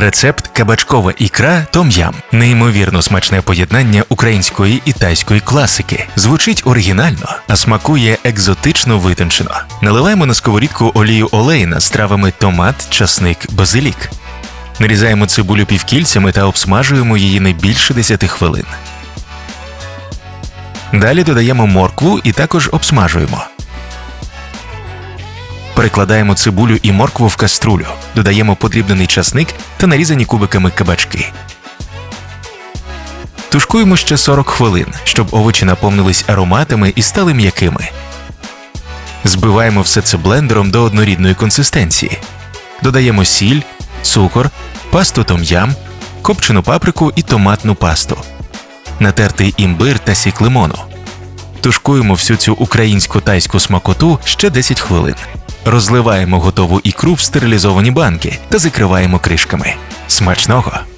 Рецепт кабачкова ікра том-ям. Неймовірно смачне поєднання української і тайської класики. Звучить оригінально, а смакує екзотично витончено. Наливаємо на сковорідку олію олейна з травами томат, часник, базилік. Нарізаємо цибулю півкільцями та обсмажуємо її не більше 10 хвилин. Далі додаємо моркву і також обсмажуємо. Перекладаємо цибулю і моркву в каструлю, додаємо подрібнений часник та нарізані кубиками кабачки. Тушкуємо ще 40 хвилин, щоб овочі наповнились ароматами і стали м'якими. Збиваємо все це блендером до однорідної консистенції. Додаємо сіль, цукор, пасту том-ям, копчену паприку і томатну пасту, натертий імбир та сік лимону. Тушкуємо всю цю українську тайську смакоту ще 10 хвилин. Розливаємо готову ікру в стерилізовані банки та закриваємо кришками. Смачного!